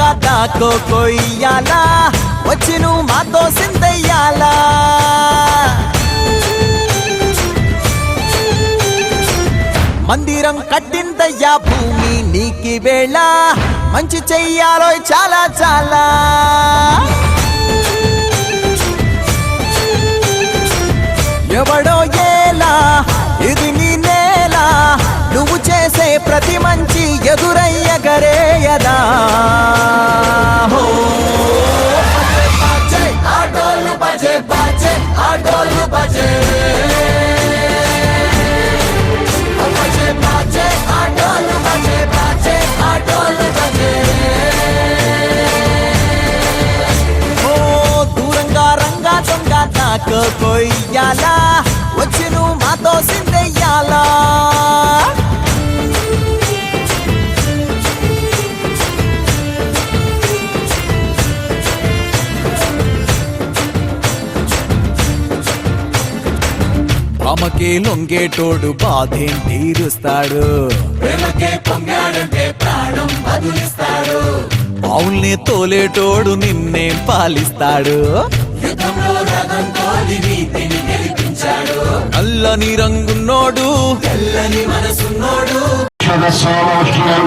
కో కొయ్యాలా? వచ్చి నువ్వు మాతో సిందయ్యాలా మందిరం కట్టిందయ్యా భూమి నీకి వేళ. మంచి చెయ్యాలో చాలా చాలా. ఎవడో ఏలా? ఇది నీ నేల. నువ్వు చేసే ప్రతి మంచి ఎదురయ్యగరేయదా హో. బజే, బజే, ఆటోలు బజే బజే ఆటోలు బజే బజే బజే ఆటోలు లొంగేటోడు బాధేం తీరుస్తాడు? ప్రేమకే పొంగాడంటే ప్రాణం బదులిస్తాడు పావుల్ని తోలేటోడు నిన్నే పాలిస్తాడు? అల్లని రంగున్నోడు తెల్లని మనసున్నోడు సోమోష్ణ్యం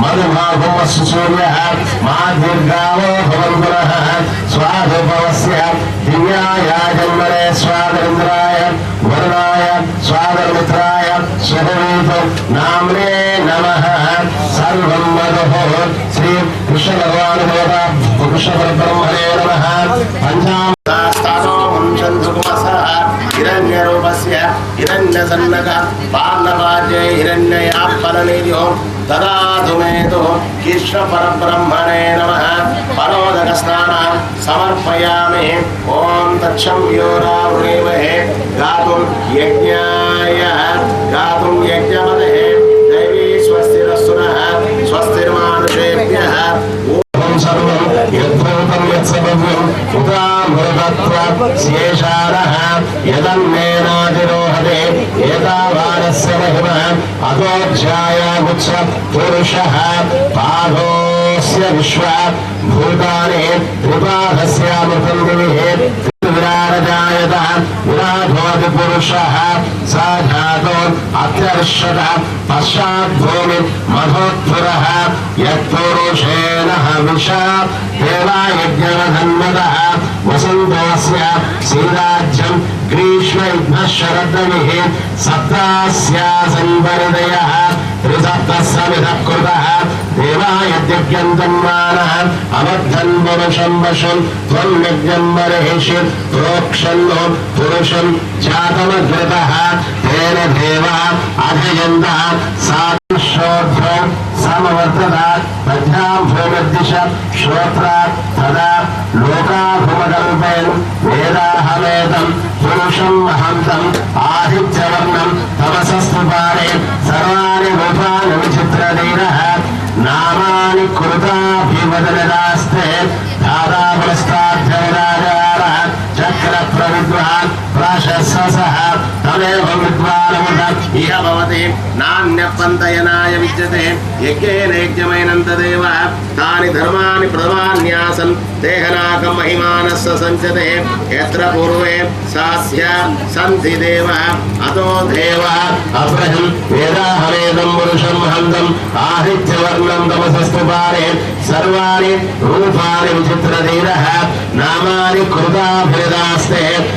मधुभागम सूर्य माधुर्गाव भवन्धुरः स्वाधुभवस्य दिव्याय जन्मने स्वादरिन्द्राय वरुणाय स्वादरमित्राय सुभवेत् नाम्ने नमः। सर्वं मधुः श्री कृष्णभगवानुभवता कृष्णपरब्रह्मणे नमः। पञ्चां स्थानो वंशं सुकुमसः हिरण्यरूपस्य हिरण्य सन्नग पार्लवाजे हिरण्ययापलनिधिः ददाधुमेतु कीर्षपरब्रह्मणे नमः। परोदकस्नानं समर्पयामि। ॐ तच्छं योरावृणीमहे गातुं यज्ञाय। गातुं यज्ञपदे दैवी स्वस्तिरस्तुनः स्वस्तिर्मानुषेभ्यः। ॐ सर्वं यद्भूतं यत्सर्वम् उदा त्वयेषारः यदन्नेनादिरोहते एतावानस्य महिमः अतोऽध्यायामुच्च पुरुषः पादोऽस्य विश्व भूतानि त्रिपाठस्यामृतम् दिविः विकारायत विराधोति पुरुषः स धातो अत्यर्षः पश्चात् भूमि मधोत्तुरः, यत्पुरुषेण हविष देवायज्ञवधन्वतः वसन्तोऽस्य सीराज्यम् ग्रीष्म युग्मः शरद्रमिः सप्तास्या संवरिदयः त्रिसप्तः समिधः कृतः సప్తాస్యాసన్ పరిదయः త్రిసప్తస్సమిధ కృతः దేవాయజ్ఞంతన్మానः అబద్ధన్ పురుషం వశం త్వం యజ్ఞం మరిషి ప్రోక్షన్నో పురుషం జాతమగ్రతः తేన దేవా అధయంత సాధుశోధ్రం సమవర్తత ప్రజ్ఞాం భూమద్దిశ శ్రోత్ర తదా లోకాభుమకల్పయన్ వేదాహవేదం పురుషం నామాని नान्यपन्तयनाय विद्यते। यज्ञेन यज्ञमैनन्तदेव तानि धर्माणि प्रधान्यासन् देहनाकं महिमानस्य सञ्चते। यत्र पूर्वे सास्य सन्धि देवः अतो देवः। अभ्रजं वेदाहमेदं पुरुषं हन्तम्। आहित्यवर्णं तमसस्तुपारे सर्वाणि रूपाणि विचित्रधीरः। नामानि कृताभिरदास्ते।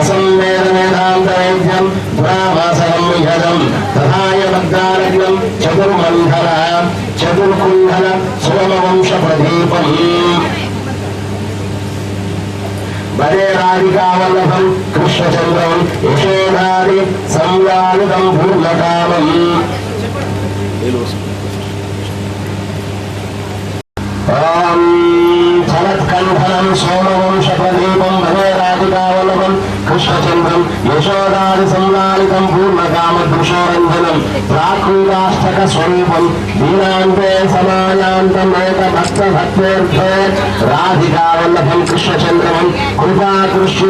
స్వరూపం దీనాంతే సమాయాంతం ఏక భక్త భక్తేర్థే రాధికావల్లభం కృష్ణచంద్రం కృపాకృష్ణు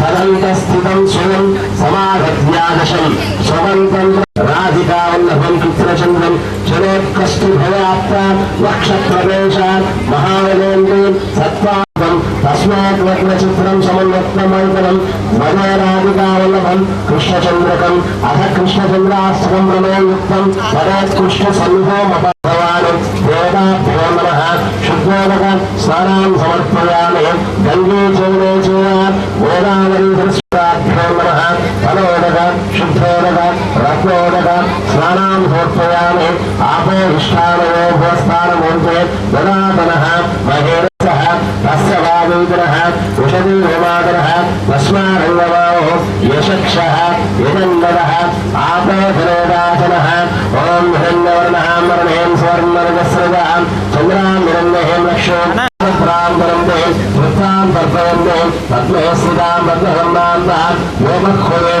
తదంత స్థితం స్వయం సమాగత్యాదశం స్వతంత్రం రాధికావల్లభం కృష్ణచంద్రం చలోత్కష్టి భయాప్త వక్ష ప్రవేశాత్ సత్వా సత్వాదం తస్మాత్ వక్రచిత్రం సమన్వక్తమైతనం వదరాధికావల్లభం కృష్ణచంద్రకం అథ కృష్ణచంద్రాష్టకం ప్రమేయుక్తం వదోత్కృష్ణ సన్నిధోమపవానం దేవతాభ్యో నమ శుద్ధోదక స్నానాం సమర్పయామి గంగే చౌరే చేయాత్ గోదావరి సరస్వతాభ్యో నమః ఫలోదక శుద్ధోదక రత్నోదక స్నానాం సమర్పయామి ఆపో విష్టానయో భూస్థానమూర్తే దదాతనః మహేరసః తస్య వాగీకరः వృషదీ హోమాకరः తస్మారంగమావో యశక్షः యజన్నదः ఆపోధరోదాసనः ఓం హిరణ్యవర్ణः మరణేం స్వర్ణరజస్రజः చంద్రాం నిరంజహేం రక్షో ప్రాంతరంతే వృత్తాం తర్పయంతే పద్మే స్థితాం పద్మసంబాంతः యోగక్షోదే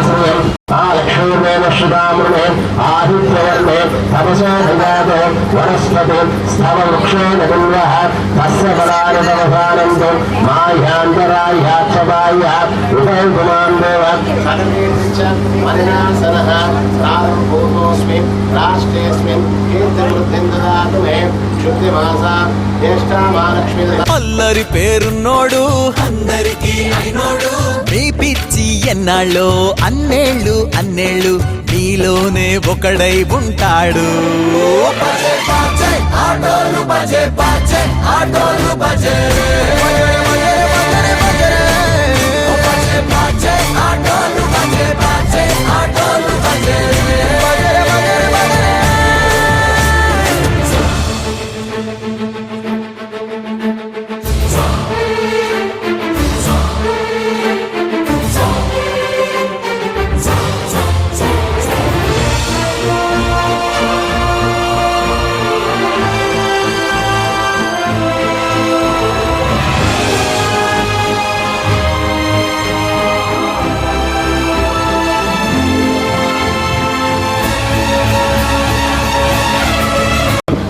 స్తవ వృక్షో నగుల్వః తస్య పదాని తమసానంతో మాహ్యాంతరాహ్యాక్షపాయ ఉపయుగుమాన్ దేవ మనినాసనః ప్రారంభూతోస్మి రాష్ట్రేస్మిన్ కీర్తివృద్ధిం దదాతు మే శుద్ధిమాసా జ్యేష్ఠా మహాలక్ష్మీ అల్లరి పేరున్నోడు అందరికీ అయినోడు మీ పిచ్చి ఎన్నాళ్ళో? అన్నేళ్ళు అన్నేళ్ళు. నీలోనే ఒకడై ఉంటాడు. ఆటోలు బజే బాజే ఆటోలు బజే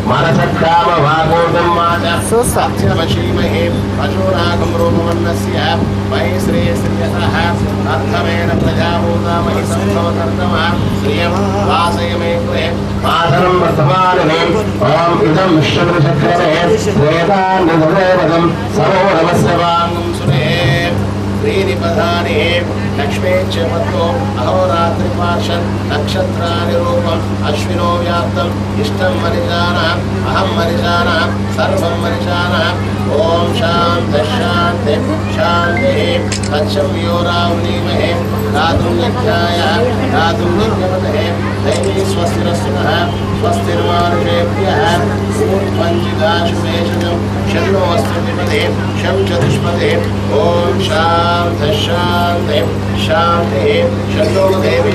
మనసక్కామ వాగోటం మాట సత్యవశీమహే పశూనాగం రూపమన్నస్య వై శ్రీ అర్థమేన ప్రజాభూతామహి సంభవకర్తమ శ్రియం వాసయమే కృే మాతరం వర్తమానమే ఓం ఇదం విశ్వచక్రమే శ్వేతాన్యదేవదం సమో నమస్య వాంగం సురే శ్రీనిపధాని లక్ష్మీ క్షేమత్వం అహోరాత్రి పార్షన్ నక్షత్రాని రూపం అశ్వినో వ్యాప్తం ఇష్టం మనిషాన అహం మనిషాన సర్వం మనిషాన ఓం శాం దశ శాంతి శాంతి తక్షవ్యో రావణీమహే రాదుర్యక్షాయ రాదుర్యమతే దైవీ స్వస్తిరస్తున స్వస్తిర్మానుషేభ్య పంచదాశుమేషం షణ్ణో అస్తిపదే షం చతుష్పదే ఓం శాంత శాంతి శాంతి షణ్ణో దేవీ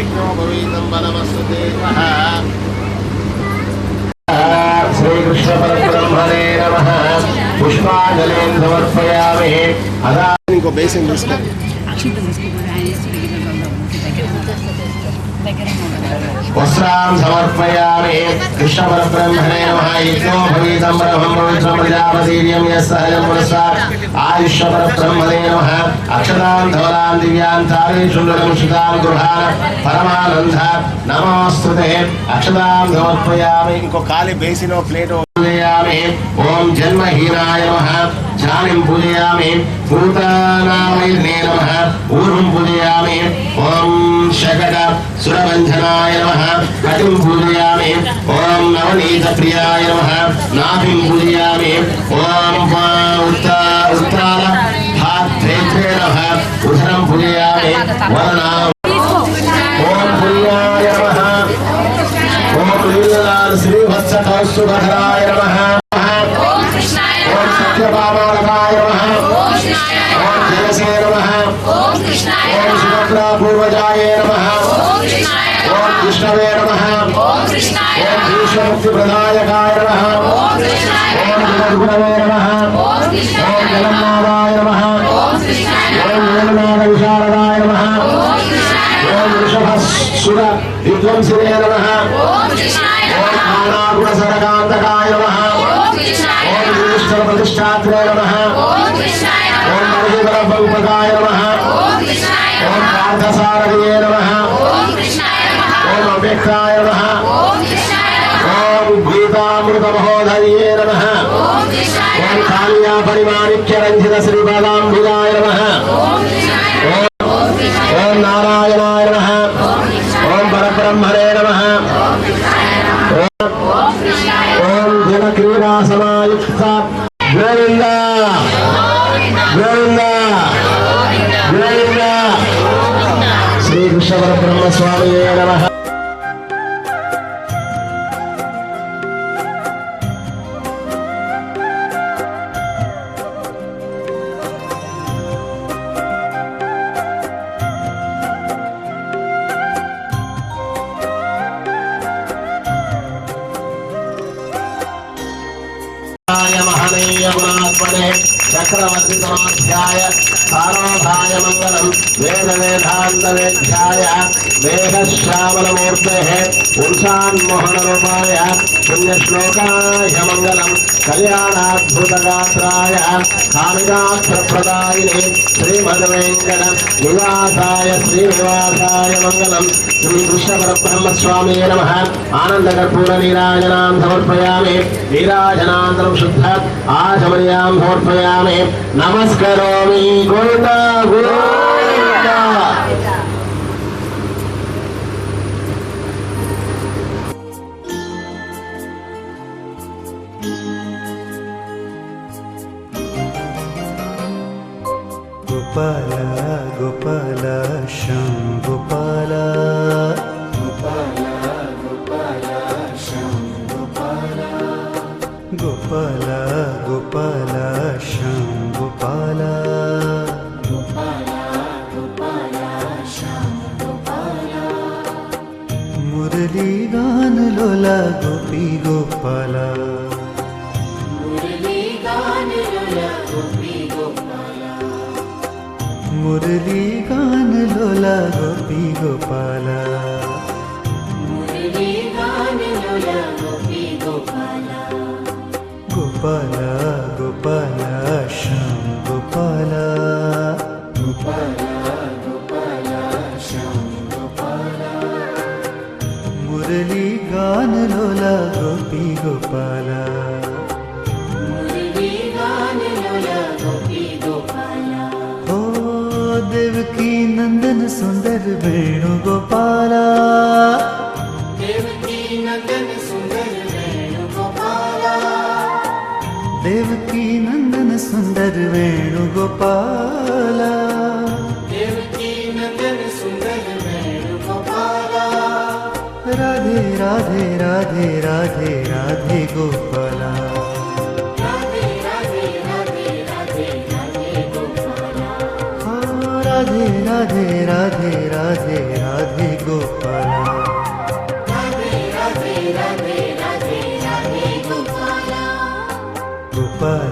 కింకోపవీతం బలమస్తు శ్రీకృష్ణ పరబ్రహ్మణే నమ పుష్పాంజలిం సమర్పయామి అదా ఇంకో అక్షింతలు తీసుకున్నారు ఆయన వేసి దగ్గర దగ్గర వస్త్రాం సమర్పయామి కృష్ణ పరబ్రహ్మణే నమః యజ్ఞో భవీతం బ్రహ్మం పవిత్రం ప్రజాపతిర్యం యస్సహజం పురస్సాత్ ఆయుష్య పరబ్రహ్మణే నమః అక్షతాం ధవలాం దివ్యాం పరమానంద నమోస్తుతే ఇంకో ఖాళీ బేసినో ప్లేటో पूजयामि। ॐ जन्महीनाय नमः। जानिं पूजयामि। भूतानामयिर्ने नमः। ऊर्वं पूजयामि। ॐ शकट सुरबन्धनाय नमः। कटिं पूजयामि। ॐ नवनीतप्रियाय नमः। नाभिं पूजयामि। ॐ उत्ता उत्ताल भात्रेत्रे नमः। उदरं पूजयामि। वरणाम् ఓం నమః ఓం ఓం కృష్ణాయ జగన్నాథాయ నమః ఓం వేణునాథ విశారదాయ నమః ఓం వృషభసుర విధ్వంసినే ఓం కాణాగుణ సరకాంతకాయ ఓం జ్యేష్ఠ ప్రతిష్టాత్రే ఓం ఓం పార్థసారథియే ఓం అవ్యక్తాయ గీతామృత మహోదర్యే నమ. ఓం కాళ్యా పరిమాణిక్య రంజిత శ్రీపాదాంబికాయ నమః. ఓం నారాయణాయ నమ. ఓం పరబ్రహ్మణే నమ. ఓం ఓం జన క్రీడా సమాయుక్త గోవింద. గోవింద. గోవింద. శ్రీకృష్ణ పరబ్రహ్మ స్వామి నమ. Jaya आरोधाय मंगलम वेद वेदांत वेध्याय वेदश्रावणमूर्तेः मोहन रूपाय पुण्यश्लोकाय मंगलम कल्याणाद्भुतगात्राय कालिदात्रप्रदायिने श्रीमद्वेङ्कट निवासाय श्रीनिवासाय मंगलम श्री कृष्णपरब्रह्मस्वामी नमः आनन्दकर्पूरनीराजनां समर्पयामि नीराजनान्तरं शुद्ध आचमर्यां समर्पयामि नमस्करोमि Goita, goita! Gopala, Gopala, Sham Gopala. Gopala, Gopala, Sham Gopala. Gopala, Gopala, Sham Gopala. मुरली गान लोला गोपी गोपाला। मुरली गान लोला गोपी गोपाला। मुरली गान लोला गोपी गोपाला। मुरली गान लोला गोपी गोपाला। गोपाला गोपाला श्याम गोपाला। గోపాల. ఓ దేవకి నందన సుందర వేణు గోపాల దేవకి నందన సుందర వేణు గోపాల রাধে রাধে রাধে রাধে গোপালা রাধে রাধে রাধে রাধে রাধে গোপালা গোপাল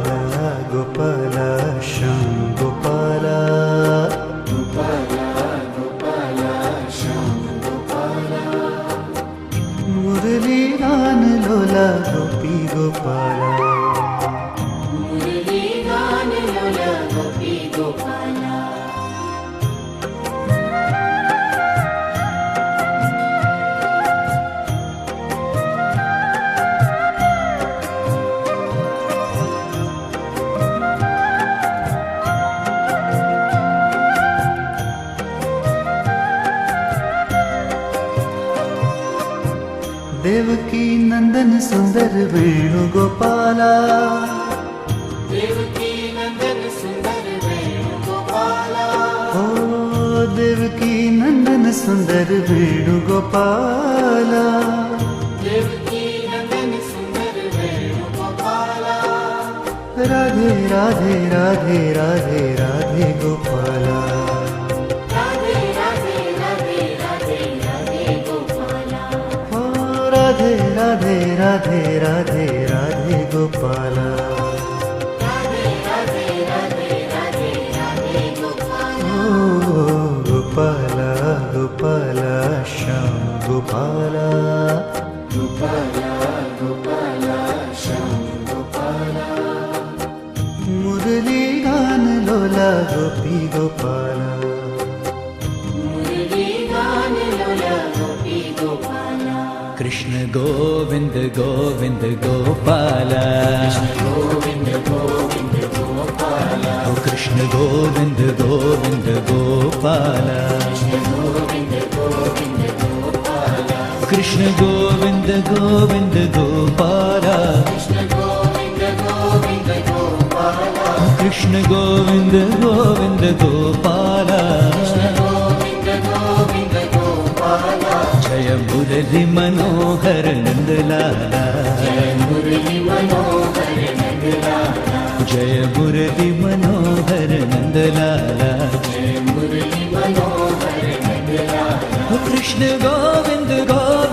देव की नंदन सुंदर वेणुगोपाला राधे राधे राधे राधे राधे गोपाला। राधे राधे राधे राधे राधे गोपाला। हाँ, राधे राधे राधे राधे राधे गोपाला। గోపాల శ్యామ్ గోపాల గోపాల గోపాల శ్యామ్ గోపాల మురళీ గాన లోలా గోపి గోపాల కృష్ణ గోవింద గోవింద గోపాల. ఓ కృష్ణ గోవింద గోవింద कृष्ण गोविन्द गोविन्द गोपारा कृष्ण गोविन्द गोविन्द गोपारा जय मुरलि मनोहर जय मुरलि मनोहर कृष्ण गोविन्द गोविन्द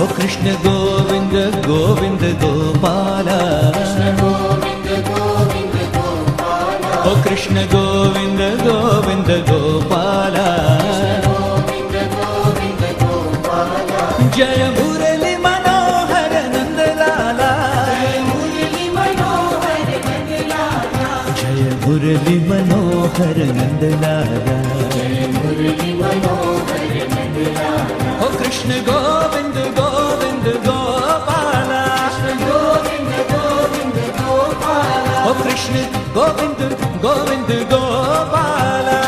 ഓ കൃഷ്ണ ഗോവിന്ദ ഗോവിന്ദ ഗോപാല ഓ കൃഷ്ണ ഗോവിന്ദ ഗോവിന്ദ ഗോപാല ജയ മുരളി മനോഹര നന്ദലാല ജയ മുരളി മനോഹര നന്ദലാല ജയ മുരളി മനോഹര कृष्ण गोविन्द गोविन्द गोपाला गोविन्द गोविन्द गोपाला ओ कृष्ण गोविन्द गोविन्द गोपाला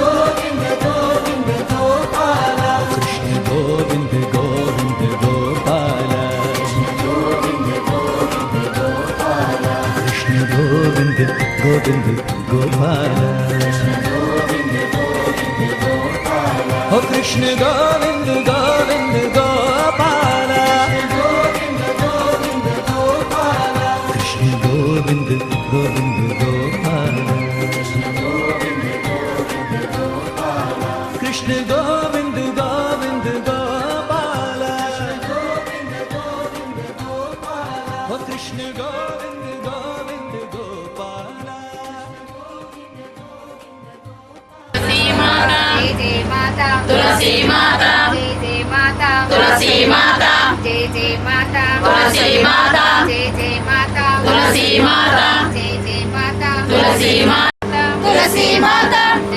गोविन्द गोविन्द गोपाला कृष्ण गोविन्द गोविन्द गोपाला गोविन्द गोविन्द गोपाला कृष्ण गोविन्द गोविन्द गोपाला कृष्ण गोविन्द गोविन्द गोपाला ओ कृष्ण गोविन्द తులసి మాత మాత తులసి మాత మాత తులసి మాత మాత తులసి మాత తులసి మాత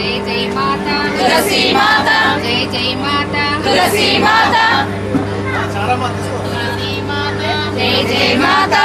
తులసి మాత తులసి మాత తులసి మాత మాత